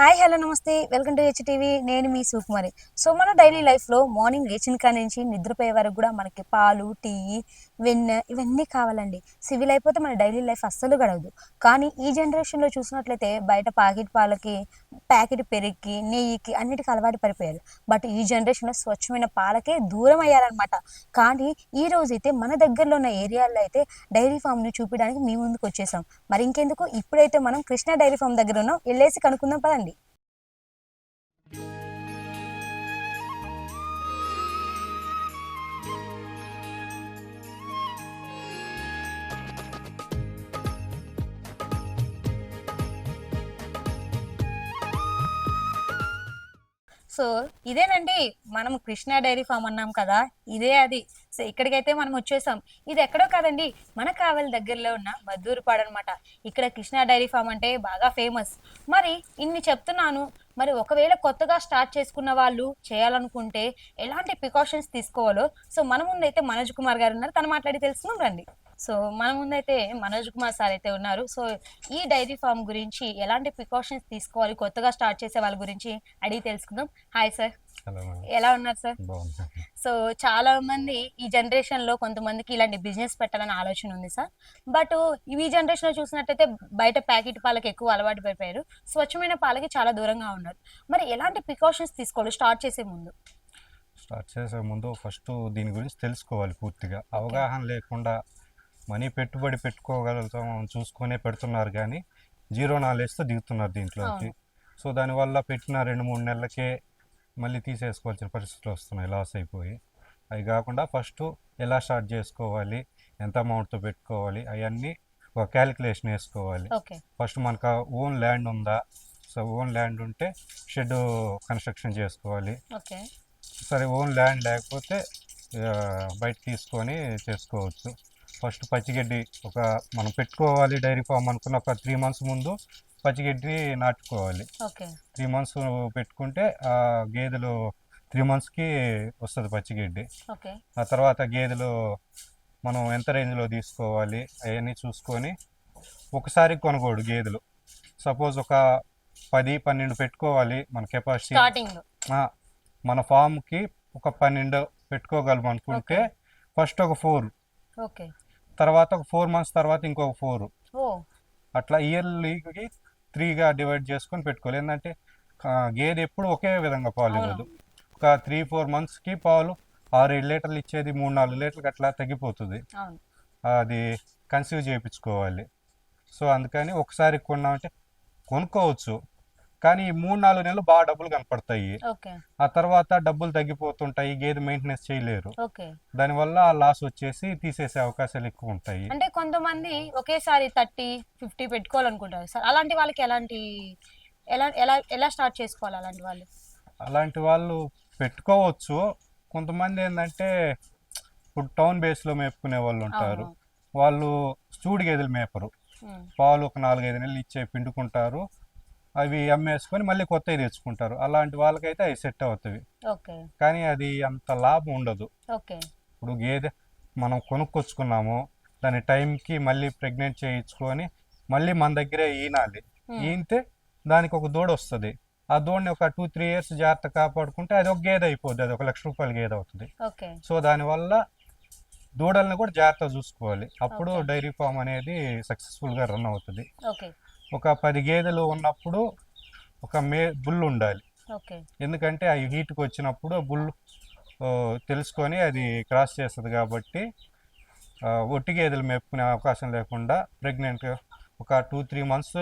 Hi hello నమస్తే. Welcome to H TV నేను మీ సుకుమారి. సో మన డైలీ లైఫ్లో మార్నింగ్ లేచిన కాడి నుంచి నిద్రపోయే వరకు కూడా మనకి పాలు టీ వెన్నె ఇవన్నీ కావాలండి. సివిల్ అయిపోతే మన డైలీ లైఫ్ అస్సలు గడవదు. కానీ ఈ జనరేషన్లో చూసినట్లయితే బయట ప్యాకెట్ పాలకి ప్యాకెట్ పెరిగి నెయ్యికి అన్నిటికీ అలవాటు పడిపోయారు. బట్ ఈ జనరేషన్లో స్వచ్ఛమైన పాలకే దూరం అయ్యారనమాట కానీ ఈ రోజు అయితే మన దగ్గరలో ఉన్న ఏరియాల్లో అయితే డైరీ ఫామ్ని చూపించడానికి మీ ముందుకు వచ్చేసాం. మరి ఇంకెందుకు? ఇప్పుడైతే మనం కృష్ణా డైరీ ఫామ్ దగ్గర ఉన్నాం. వెళ్ళేసి కనుక్కుందాం పదండి. సో ఇదేనండి మనం కృష్ణా డైరీ ఫామ్ అన్నాం కదా ఇదే అది. సో ఇక్కడికైతే మనం వచ్చేసాం. ఇది ఎక్కడో కాదండి మన కావలి దగ్గరలో ఉన్న మద్దూరుపాడు అనమాట ఇక్కడ కృష్ణా డైరీ ఫామ్ అంటే బాగా ఫేమస్. మరి ఇన్ని చెప్తున్నాను మరి ఒకవేళ కొత్తగా స్టార్ట్ చేసుకున్న వాళ్ళు చేయాలనుకుంటే ఎలాంటి ప్రికాషన్స్ తీసుకోవాలో సో మన ముందైతే మనోజ్ కుమార్ గారు ఉన్నారు తను మాట్లాడి తెలుసుకుందాం రండి. సో మన ముందైతే మనోజ్ కుమార్ సార్ అయితే ఉన్నారు. సో ఈ డైరీ ఫామ్ గురించి ఎలాంటి ప్రికాషన్స్ తీసుకోవాలి కొత్తగా స్టార్ట్ చేసే వాళ్ళ గురించి అడిగి తెలుసుకుందాం. హాయ్ సార్ ఎలా ఉన్నారు సార్ సో చాలా మంది ఈ జనరేషన్లో కొంతమందికి ఇలాంటి బిజినెస్ పెట్టాలని ఆలోచన ఉంది సార్ బట్ ఈ జనరేషన్లో చూసినట్టయితే బయట ప్యాకెట్ పాలకి ఎక్కువ అలవాటు పడిపోయారు. స్వచ్ఛమైన పాలకి చాలా దూరంగా ఉన్నారు. మరి ఎలాంటి ప్రికాషన్స్ తీసుకోవాలి స్టార్ట్ చేసే ముందు? స్టార్ట్ చేసే ముందు ఫస్ట్ దీని గురించి తెలుసుకోవాలి పూర్తిగా. అవగాహన లేకుండా మనీ పెట్టుబడి పెట్టుకోగలుగుతాం చూసుకునే పెడుతున్నారు కానీ జీరో నాలెడ్జ్తో దిగుతున్నారు దీంట్లోకి. సో దానివల్ల పెట్టిన రెండు మూడు నెలలకే మళ్ళీ తీసేసుకోవాల్సిన పరిస్థితులు వస్తున్నాయి లాస్ అయిపోయి. అవి కాకుండా ఫస్ట్ ఎలా స్టార్ట్ చేసుకోవాలి ఎంత అమౌంట్తో పెట్టుకోవాలి అవన్నీ ఒక క్యాలిక్యులేషన్ వేసుకోవాలి. ఫస్ట్ మనకు ఓన్ ల్యాండ్ ఉందా? సో ఓన్ ల్యాండ్ ఉంటే షెడ్ కన్స్ట్రక్షన్ చేసుకోవాలి. సరే ఓన్ ల్యాండ్ లేకపోతే బయట తీసుకొని చేసుకోవచ్చు. ఫస్ట్ పచ్చిగడ్డి ఒక మనం పెట్టుకోవాలి డైరీ ఫామ్ అనుకున్న ఒక త్రీ మంత్స్ ముందు పచ్చిగడ్డి నాటుకోవాలి. త్రీ మంత్స్ పెట్టుకుంటే ఆ గేదెలు త్రీ మంత్స్కి వస్తుంది పచ్చిగడ్డి. ఆ తర్వాత గేదెలు మనం ఎంత రేంజ్లో తీసుకోవాలి అవన్నీ చూసుకొని ఒకసారి కొనకూడదు గేదెలు. సపోజ్ ఒక పది పన్నెండు పెట్టుకోవాలి మన కెపాసిటీ. మన ఫామ్కి ఒక పన్నెండు పెట్టుకోగలం అనుకుంటే ఫస్ట్ ఒక ఫోర్ ఓకే. తర్వాత ఒక ఫోర్ మంత్స్ తర్వాత ఇంకొక ఫోర్. అట్లా ఇయర్లీకి త్రీగా డివైడ్ చేసుకొని పెట్టుకోవాలి. ఏంటంటే గేదె ఎప్పుడు ఒకే విధంగా పాలు ఇవ్వదు. ఒక త్రీ ఫోర్ మంత్స్కి పాలు ఆరు ఏడు లీటర్లు ఇచ్చేది మూడు నాలుగు లీటర్లకు అట్లా తగ్గిపోతుంది. అది కన్సీవ్ చేయించుకోవాలి. సో అందుకని ఒకసారి కొన్నామంటే కొనుక్కోవచ్చు. కానీ ఈ మూడు నాలుగు నెలలు బాగా డబ్బులు కనపడతాయి. ఆ తర్వాత డబ్బులు తగ్గిపోతుంటాయి గేదె మెయింటెనెన్స్ చేయలేరు. దానివల్ల లాస్ వచ్చేసి తీసేసే అవకాశాలు ఎక్కువ ఉంటాయి. అంటే కొంతమంది ఒకేసారి థర్టీ ఫిఫ్టీ పెట్టుకోవాలనుకుంటారు. సార్ అలాంటి వాళ్ళకి ఎలాంటి ఎలా ఎలా ఎలా స్టార్ట్ చేసుకోవాలి అలాంటి వాళ్ళు? అలాంటి వాళ్ళు పెట్టుకోవచ్చు. కొంతమంది ఏంటంటే ఇప్పుడు టౌన్ బేస్లో మేపుకునే వాళ్ళు ఉంటారు. వాళ్ళు చూడు గేదెలు మేపరు. పాలు ఒక నాలుగైదు నెలలు ఇచ్చే పిండుకుంటారు. అవి అమ్మేసుకొని మళ్ళీ కొత్తవి తెచ్చుకుంటారు. అలాంటి వాళ్ళకైతే అవి సెట్ అవుతాయి. కానీ అది అంత లాభం ఉండదు. ఇప్పుడు గేదె మనం కొనుక్కొచ్చుకున్నాము దాని టైంకి మళ్ళీ ప్రెగ్నెంట్ చేయించుకొని మళ్ళీ మన దగ్గరే ఈనాలి. ఈనితే దానికి ఒక దూడ వస్తుంది. ఆ దూడని ఒక టూ త్రీ ఇయర్స్ జాగ్రత్త కాపాడుకుంటే అది ఒక గేదె అయిపోద్ది. అది ఒక లక్ష రూపాయల గేదె అవుతుంది. సో దానివల్ల దూడల్ని కూడా జాగ్రత్తగా చూసుకోవాలి. అప్పుడు. డైరీ ఫామ్ అనేది సక్సెస్ఫుల్గా రన్ అవుతుంది. ఒక పది గేదెలు ఉన్నప్పుడు ఒక మే బుల్ ఉండాలి. ఎందుకంటే అవి హీట్కి వచ్చినప్పుడు ఆ బుల్ తెలుసుకొని అది క్రాస్ చేస్తుంది కాబట్టి ఒట్టి గేదెలు మేపుకునే అవకాశం లేకుండా ప్రెగ్నెంట్గా ఒక టూ త్రీ మంత్స్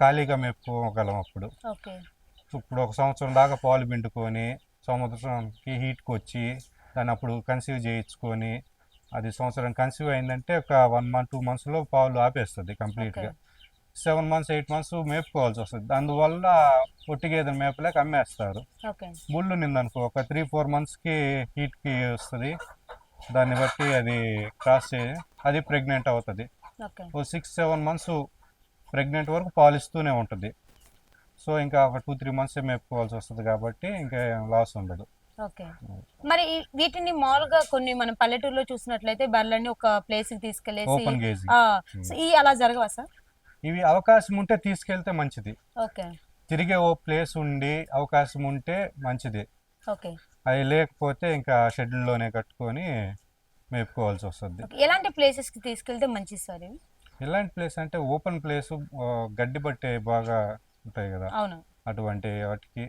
ఖాళీగా మేపుకోగలం అప్పుడు. ఇప్పుడు ఒక సంవత్సరం దాకా పాలు పిండుకొని సంవత్సరంకి హీట్కి వచ్చి దాన్ని అప్పుడు కన్సీవ్ చేయించుకొని అది సంవత్సరం కన్సీవ్ అయిందంటే ఒక వన్ మంత్ టూ మంత్స్లో పాలు ఆపేస్తుంది కంప్లీట్గా. సెవెన్ మంత్స్ ఎయిట్ మంత్స్ మేపుకోవాల్సి వస్తుంది. అందువల్ల ఒట్టి గేదెలు మేపలేక అమ్మేస్తారు. ముళ్ళు నిందనుకో ఒక త్రీ ఫోర్ మంత్స్కి హీట్కి వస్తుంది. దాన్ని బట్టి అది క్రాస్ అది ప్రెగ్నెంట్ అవుతుంది. ఓ సిక్స్ సెవెన్ మంత్స్ ప్రెగ్నెంట్ వరకు పాలిస్తూనే ఉంటుంది. సో ఇంకా ఒక టూ త్రీ మంత్స్ మేపుకోవాల్సి వస్తుంది కాబట్టి ఇంకా లాస్ ఉండదు. ఓకే. మరి వీటిని మామూలుగా కొన్ని మనం పల్లెటూరులో చూసినట్లయితే బర్రెలన్నీ ఒక ప్లేస్కి తీసుకెళ్ళేసి ఈ అలా జరగవా సార్? ఇవి అవకాశం ఉంటే తీసుకెళ్తే మంచిది. తిరిగే ఓ ప్లేస్ ఉండి అవకాశం ఉంటే మంచిది. ఓకే. అవి లేకపోతే ఇంకా షెడ్యూల్లోనే కట్టుకొని మేపుకోవాల్సి వస్తుంది. ఎలాంటి ప్లేసెస్కి తీసుకెళ్తే మంచిది సార్ ఇవి? ఎలాంటి ప్లేస్ అంటే ఓపెన్ ప్లేస్ గడ్డి పట్టే బాగా ఉంటాయి కదా. అటువంటి వాటికి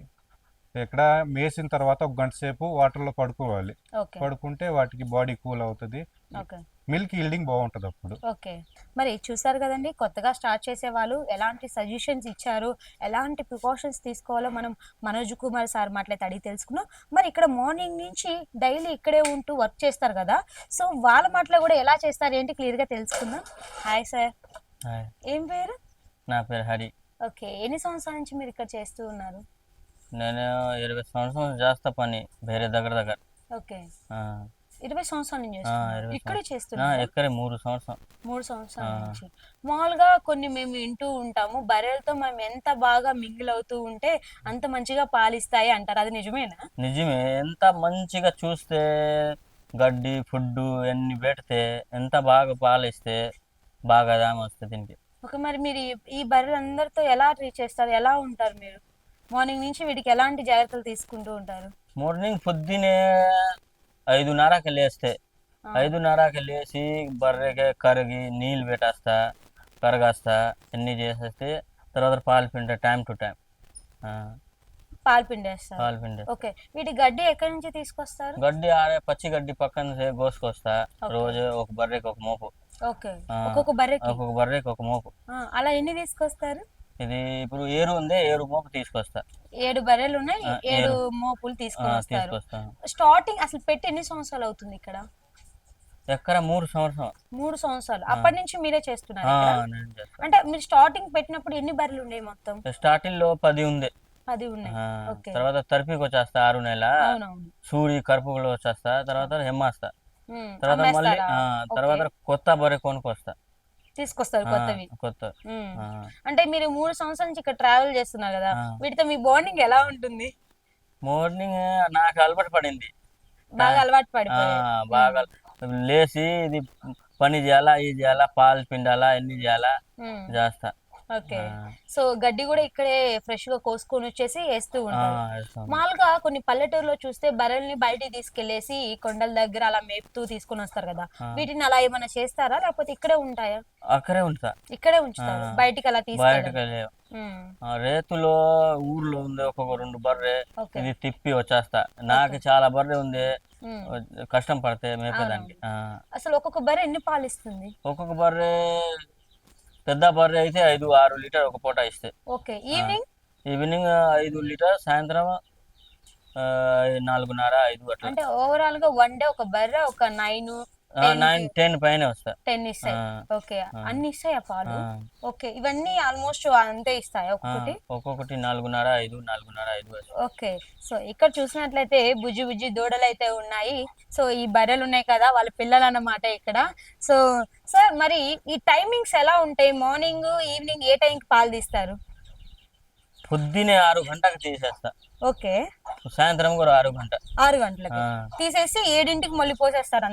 ఇక్కడ మేసిన తర్వాత ఒక గంట సేపు వాటర్లో పడుకోవాలి. ఓకే. పడుకుంటే వాటికి బాడీ కూల్ అవుతుంది. ఓకే. మిల్క్ ఈల్డింగ్ బాగుంటుంది అప్పుడు. ఓకే. మరి చూసారు కదండి కొత్తగా స్టార్ట్ చేసే వాళ్ళు ఎలాంటి సజెషన్స్ ఇచ్చారు ఎలాంటి ప్రికాషన్స్ తీసుకోవాలో మనం మనోజ్ కుమార్ సార్ మాట్లాడితే అడిగి తెలుసుకున్నాం. మరి ఇక్కడ మార్నింగ్ నుంచి డైలీ ఇక్కడే ఉంటూ వర్క్ చేస్తారు కదా సో వాళ్ళ మాటలో కూడా ఎలా చేస్తారు ఏంటి క్లియర్గా తెలుసుకుందాం. హాయ్ సార్ హాయ్ ఏం పేరు? నా పేరు హరి. ఓకే. ఎన్ని సంవత్సరాల నుంచి మీరు ఇక్కడ చేస్తూ ఉన్నారు? నేను ఇరవై సంవత్సరాలు చేస్తా పని వేరే దగ్గర దగ్గర. ఓకే. ఆ, ఇరవై సంవత్సరాల నుంచి చేస్తున్నారు ఇక్కడే చేస్తున్నారు ఎక్కడే మూడు సంవత్సరం మూడు సంవత్సరాల. నుంచి. మామూలుగా కొన్ని మేము వింటూ ఉంటాము బర్రెలతో మనం ఎంత బాగా మింగిల్ అవుతూ ఉంటే అంత మంచిగా పాలిస్తాయి అంటారు. అది నిజమేనా? నిజమే. ఎంత మంచిగా చూస్తే గడ్డి ఫుడ్ అన్ని పెడితే ఎంత బాగా పాలిస్తే బాగా దామ వస్తుంది దీనికి. ఒక మరి మీరు ఈ- ఈ బర్రెలందరితో ఎలా ట్రీట్ చేస్తారు? ఎలా ఉంటారు మీరు? మార్నింగ్ నుంచి వీటికి ఎలాంటి జాగ్రత్తలు తీసుకుంటూ ఉంటారు? మార్నింగ్ పొద్దునే ఐదున్నరకి లేస్తే. ఐదున్నరకి లేచి బర్రెకి కరిగి నీళ్ళు పెట్టేస్తా కరగేస్తా అన్నీ చేసేస్తే తర్వాత పాలు పిండే టైం టు టైం. పాలు పిండేస్తారు. పాలు పిండే. ఓకే. వీటి గడ్డి ఎక్కడి నుంచి తీసుకొస్తారు? గడ్డి ఆరే పచ్చి గడ్డి పక్కన కోసుకొస్తా. రోజు ఒక బర్రెకి ఒక మోపు. ఓకే. ఒక్కొక్క బర్రెకి? ఒక్కొక్క బర్రెకి ఒక మోపు. అలా ఎన్ని తీసుకొస్తారు? ఇది ఇప్పుడు ఏరు ఉంది ఏరు మోపు తీసుకొస్తా. ఏడు బర్రెలు ఉన్నాయి ఏడు. మోపులు ఆ, తీసుకొని వస్తారు. తీసుకొస్తా స్టార్టింగ్ అసలు పెట్టి ఎన్ని సంవత్సరాలు అవుతుంది ఇక్కడ? ఎక్కడ? మూడు సంవత్సరం. మూడు సంవత్సరాలు. అప్పటి నుంచి మీరే చేస్తున్నారు అంటే మీరు స్టార్టింగ్ పెట్టినప్పుడు ఎన్ని బర్రెలు ఉన్నాయి మొత్తం? స్టార్టింగ్లో పది ఉంది. పది ఉన్నాయి. తర్వాత తరిపికి వచ్చేస్తా ఆరు నెల. సూరి కరుపులో వచ్చేస్తా. తర్వాత హెమ్మాస్తా. తర్వాత మళ్ళీ. తర్వాత కొత్త బర్రె కొనుక్కొస్తా. తీసుకొస్తారు కొత్తవి. కొత్త. అంటే మీరు మూడు సంవత్సరాల నుంచి ఇక్కడ ట్రావెల్ చేస్తున్నారు కదా. వీటితో మీ బాండింగ్ ఎలా ఉంటుంది? మార్నింగ్ నాకు అలవాటు పడింది. బాగా అలవాటు పడిపోయి బాగా. లేచి ఇది పని చేయాలా ఇది చేయాలా పాలు పిండాలా ఎన్ని చేయాలా చేస్తా. ఓకే. సో గడ్డి కూడా ఇక్కడే ఫ్రెష్గా కోసుకొని వచ్చేసి వేస్తూ ఉంటారు. మామూలుగా కొన్ని పల్లెటూరులో చూస్తే బర్రెల్ని బయటికి తీసుకెళ్ళేసి కొండల దగ్గర అలా మేపుతూ తీసుకొని వస్తారు కదా. వీటిని అలా ఏమైనా చేస్తారా? లేకపోతే ఇక్కడే ఉంటాయా? అక్కడే ఉంటా. ఇక్కడే ఉంచుతారు. బయటికి అలా తీసుకెళ్ళి రేతులో ఊర్లో ఉంది ఒక్కొక్క రెండు బర్రె ఇది తిప్పి వచ్చేస్తా. నాకు చాలా బర్రె ఉంది. కష్టం పడితే మేపేదానికి. అసలు ఒక్కొక్క బర్రె ఎన్ని పాలు ఇస్తుంది ఒక్కొక్క బర్రె పెద్ద బర్రె అయితే ఐదు ఆరు లీటర్ ఒక పూట ఇస్తే ఓకే ఈవినింగ్? ఈవినింగ్ ఐదు లీటర్ సాయంత్రం నాలుగున్నర ఐదు అట్లా. అంటే ఓవరాల్గా వన్ డే ఒక బర్రె ఒక నైన్ నైన్ టెన్ పైన వస్తా. టెన్ ఇస్తాయి. ఓకే. అన్ని ఇస్తాయా పాలు. ఓకే. ఇవన్నీ ఆల్మోస్ట్ అంతే ఇస్తాయా ఒక్కొక్కటి? ఒక్కొక్కటి నాలుగున్నర ఐదు నాలుగున్నర ఐదు ఓకే. సో ఇక్కడ చూసినట్లయితే బుజ్జి బుజ్జి దూడలు అయితే ఉన్నాయి. సో ఈ బర్రెలు ఉన్నాయి కదా వాళ్ళ పిల్లలు అన్నమాట ఇక్కడ. సో సార్ మరి ఈ టైమింగ్స్ ఎలా ఉంటాయి? మార్నింగ్ ఈవినింగ్ ఏ టైంకి పాలు తీస్తారు? పొద్దునే ఆరు గంటకు తీసేస్తా. ఓకే. సాయంత్రం కూడా ఆరు గంట. ఆరు గంటలకి. తీసేసి ఏడింటికి మళ్ళీ పోసేస్తారు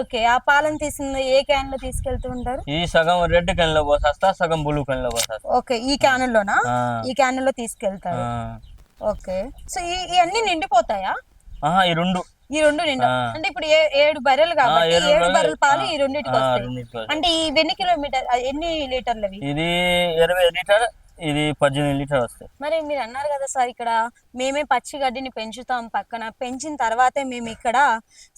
ఓకే ఆ పాలను తీసిన ఏ క్యాన్లో తీసుకెళ్తూ ఉంటారు? ఈ సగం రెడ్ కన్లో పోసేస్తా సగం బ్లూ కన్లో పోసేస్తా. ఓకే ఈ క్యాన్ లోనా ఈ క్యాన్లో తీసుకెళ్తారు. ఓకే సో ఇవన్నీ నిండిపోతాయా? ఈ రెండు. ఈ రెండు నిండా. అంటే ఇప్పుడు ఏడు బర్రెలు కాబట్టి ఏడు బర్రెలు, పాలు ఈ రెండింటికి వస్తాయి. అంటే ఈ ఎన్ని కిలోమీటర్ ఎన్ని లీటర్లు అవి ఇది ఇరవై లీటర్ ఇది పద్దెనిమిది లీటర్ వస్తాయి. మరి మీరు అన్నారు కదా సార్ ఇక్కడ మేమే పచ్చి గడ్డిని పెంచుతాం పక్కన. పెంచిన తర్వాతే మేము ఇక్కడ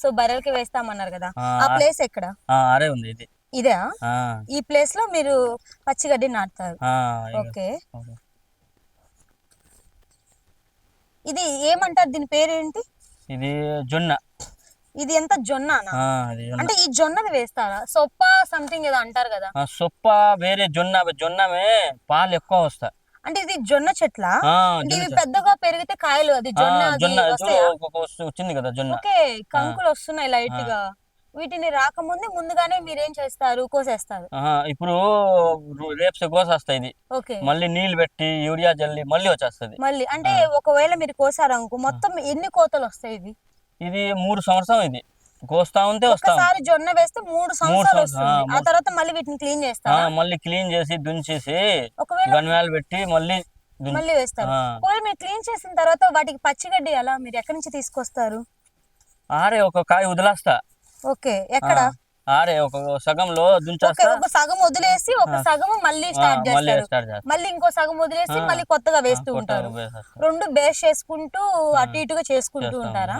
సో బర్రెలకి వేస్తామన్నారు కదా. ఆ, ప్లేస్ ఎక్కడ? అరే ఉంది ఇది. ఇదే ఈ ప్లేస్లో మీరు పచ్చి గడ్డి నాటుతారు. ఓకే. ఇది ఏమంటారు? దీని పేరేంటి? ఇది జొన్న. ఇది ఎంత జొన్న. అంటే ఈ జొన్నది వేస్తారా? సొప్ప సంథింగ్ ఏదో అంటారు కదా. సొప్ప వేరే జొన్న జొన్నమే పాలు ఎక్కువ వస్తాయి. అంటే ఇది జొన్న చెట్ల? ఇవి. పెద్దగా పెరిగితే కాయలు అది జొన్న జొన్న వచ్చింది కదా జొన్న. ఓకే కంకులు వస్తున్నాయి లైట్గా వీటిని రాకముందే ముందుగానే మీరేం చేస్తారు? కోసేస్తారు. ఇప్పుడు రేపు కోసేస్తాయి ఇది. ఓకే. మళ్ళీ నీళ్ళు పెట్టి యూరియా జల్లి మళ్ళీ వచ్చేస్తుంది. మళ్ళీ అంటే ఒకవేళ మీరు కోసారు అనుకో మొత్తం ఎన్ని కోతలు వస్తాయి ఇది ఇది మూడు సంవత్సరం ఇది. కోస్తా ఉంటే వస్తాం ఒక్కసారి జొన్న వేస్తే మూడు సంవత్సరాలు వస్తుంది. ఆ, తర్వాత మళ్ళీ వీటిని క్లీన్ ఆ, చేస్తారా మళ్ళీ క్లీన్ చేసి దుంచేసి గన్వేలు పెట్టి మళ్ళీ మళ్ళీ వేస్తారు. ఒకవేళ మీరు క్లీన్ చేసిన తర్వాత వాటికి పచ్చిగడ్డి ఎలా? మీరు ఎక్కడి నుంచి తీసుకొస్తారు? ఆరే ఒక కాయ వదిలేస్తా. ఓకే ఎక్కడ? ఆరే ఒక సగంలో దుంచేస్తా ఒక సగం వదిలేసి ఒక. సగం మళ్ళీ స్టార్ట్ మళ్ళీ చేస్తారు. చేస్తా. మళ్ళీ ఇంకో సగం వదిలేసి. మళ్ళీ కొత్తగా వేస్తూ ఉంటారు. రెండు బేస్ చేసుకుంటూ అటు ఇటుగా చేసుకుంటూ చేస్తాం. ఉంటారా.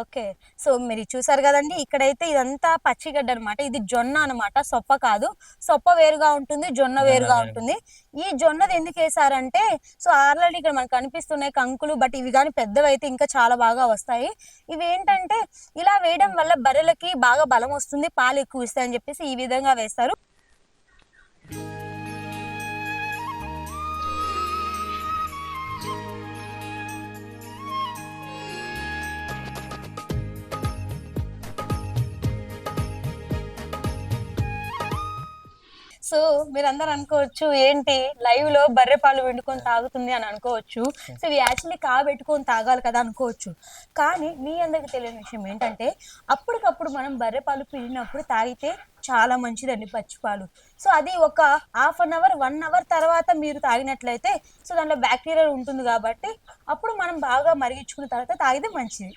ఓకే. సో మీరు చూసారు కదండి ఇక్కడైతే ఇదంతా పచ్చిగడ్డ అన్నమాట. ఇది జొన్న అన్నమాట సొప్ప కాదు. సొప్ప వేరుగా ఉంటుంది జొన్న వేరుగా వేరు. ఉంటుంది. ఈ జొన్నది ఎందుకు వేసారంటే సో ఆల్రెడీ ఇక్కడ మనకు కనిపిస్తున్నాయి కంకులు బట్ ఇవి కానీ పెద్దవి అయితే ఇంకా చాలా బాగా వస్తాయి. ఇవి ఏంటంటే ఇలా వేయడం వల్ల బర్రెలకి బాగా బలం వస్తుంది పాలు ఎక్కువ ఇస్తాయని చెప్పేసి ఈ విధంగా వేస్తారు. సో మీరు అందరు అనుకోవచ్చు ఏంటి? లైవ్లో బర్రె పాలు వండుకొని తాగుతుంది అని అనుకోవచ్చు. సో ఇవి యాక్చువల్లీ కాబెట్టుకొని తాగాలి కదా అనుకోవచ్చు. కానీ మీ అందరికి తెలియని విషయం ఏంటంటే అప్పటికప్పుడు మనం బర్రె పాలు పిలినప్పుడు తాగితే చాలా మంచిదండి పచ్చిపాలు సో అది ఒక half an hour one hour తర్వాత మీరు తాగినట్లయితే సో దాంట్లో బ్యాక్టీరియా ఉంటుంది కాబట్టి అప్పుడు మనం బాగా మరిగించుకున్న తర్వాత తాగితే మంచిది.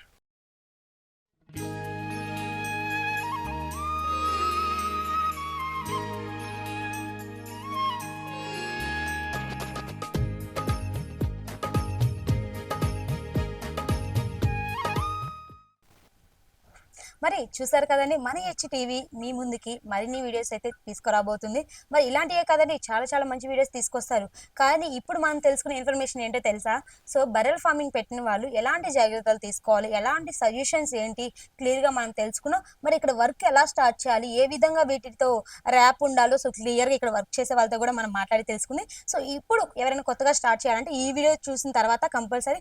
మరి చూసారు కదండి మన హెచ్ టీవీ మీ ముందుకి మరిన్ని వీడియోస్ అయితే తీసుకురాబోతుంది. మరి ఇలాంటివే కదండి చాలా చాలా మంచి వీడియోస్ తీసుకొస్తారు. కానీ ఇప్పుడు మనం తెలుసుకునే ఇన్ఫర్మేషన్ ఏంటో తెలుసా? సో బర్రెల్ ఫార్మింగ్ పెట్టిన వాళ్ళు ఎలాంటి జాగ్రత్తలు తీసుకోవాలి? ఎలాంటి సజెషన్స్ ఏంటి? క్లియర్గా మనం తెలుసుకున్నాం. మరి ఇక్కడ వర్క్ ఎలా స్టార్ట్ చేయాలి? ఏ విధంగా వీటితో ర్యాప్ ఉండాలో? సో క్లియర్గా ఇక్కడ వర్క్ చేసే వాళ్ళతో కూడా మనం మాట్లాడి తెలుసుకుంది సో ఇప్పుడు ఎవరైనా కొత్తగా స్టార్ట్ చేయాలంటే ఈ వీడియో చూసిన తర్వాత కంపల్సరీ